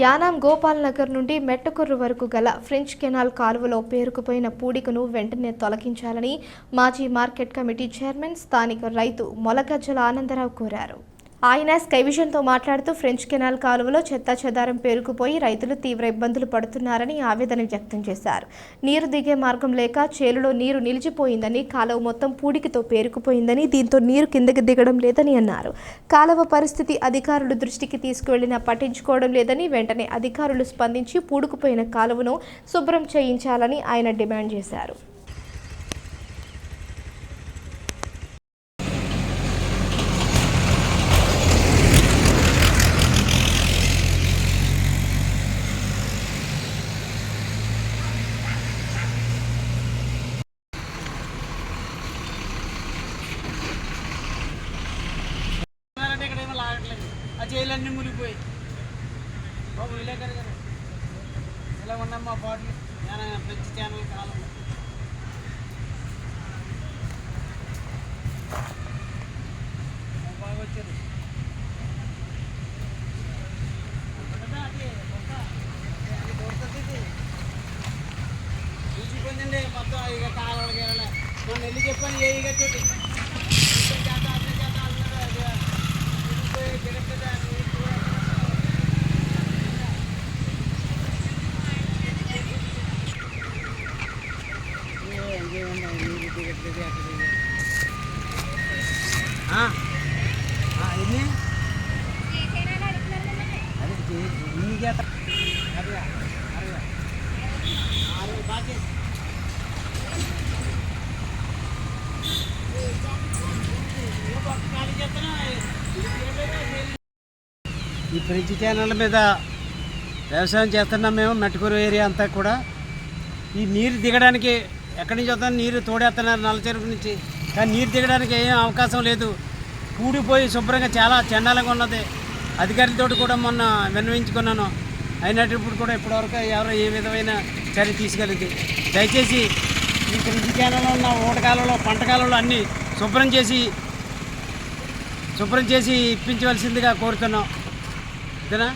యానాం గోపాల్ నగర్ నుండి మెట్టకుర్రు వరకు గల ఫ్రెంచ్ కెనాల్ కాలువలో పేరుకుపోయిన పూడికను వెంటనే తొలగించాలని మాజీ మార్కెట్ కమిటీ చైర్మన్ స్థానిక రైతు మొలగజ్జల ఆనందరావు కోరారు. ఆయన స్కైవిజన్తో మాట్లాడుతూ ఫ్రెంచ్ కెనాల్ కాలువలో చెత్తా చెదారం పేరుకుపోయి రైతులు తీవ్ర ఇబ్బందులు పడుతున్నారని ఆవేదన వ్యక్తం చేశారు. నీరు దిగే మార్గం లేక చేలులో నీరు నిలిచిపోయిందని కాలువ మొత్తం పూడికితో పేరుకుపోయిందని దీంతో నీరు కిందకి దిగడం లేదని అన్నారు. కాలువ పరిస్థితి అధికారులు దృష్టికి తీసుకువెళ్ళినా పట్టించుకోవడం లేదని వెంటనే అధికారులు స్పందించి పూడుకుపోయిన కాలువను శుభ్రం చేయించాలని ఆయన డిమాండ్ చేశారు. ఆ జైలన్నీ మునిగిపోయి. బాబు విలేకరి గారు ఇలా ఉన్నాం మా బాటిల్ నేను ఫ్రెంచ్ ఛానల్ కాలం. బాగా వచ్చారు ఉంటుందా అది? మొత్తం ఇక కాలువలు గీరలే మొన్న వెళ్ళి చెప్పాను ఏ ఇక చోటి ఇద్దరు చేత అద్దె చేత అన్నారు అది నిలిచిపోయి గిరకదా నీరు కూడా ఎన్ని అదే చేత అరవై బాగా ఈ ఫ్రిడ్జ్ ఛానల్ మీద వ్యవసాయం చేస్తున్నాం మేము మెట్టుకూరు ఏరియా అంతా కూడా. ఈ నీరు దిగడానికి ఎక్కడి నుంచి వస్తాను నీరు తోడేస్తున్నారు నల్ల చెరుకు నుంచి. కానీ నీరు దిగడానికి ఏం అవకాశం లేదు. కూడిపోయి శుభ్రంగా చాలా చండాలంగా ఉన్నది. అధికారులతో కూడా మొన్న విన్నవించుకున్నాను. అయినప్పుడు కూడా ఇప్పటివరకు ఎవరు ఏ విధమైన చర్య తీసుకెళ్ళింది దయచేసి ఈ ఫ్రిడ్జ్ ఛానల్లో ఉన్న ఊటకాలలో పంటకాలలో అన్నీ శుభ్రం చేసి శుభ్రం చేసి ఇప్పించవలసిందిగా కోరుతున్నాం. ఇదేనా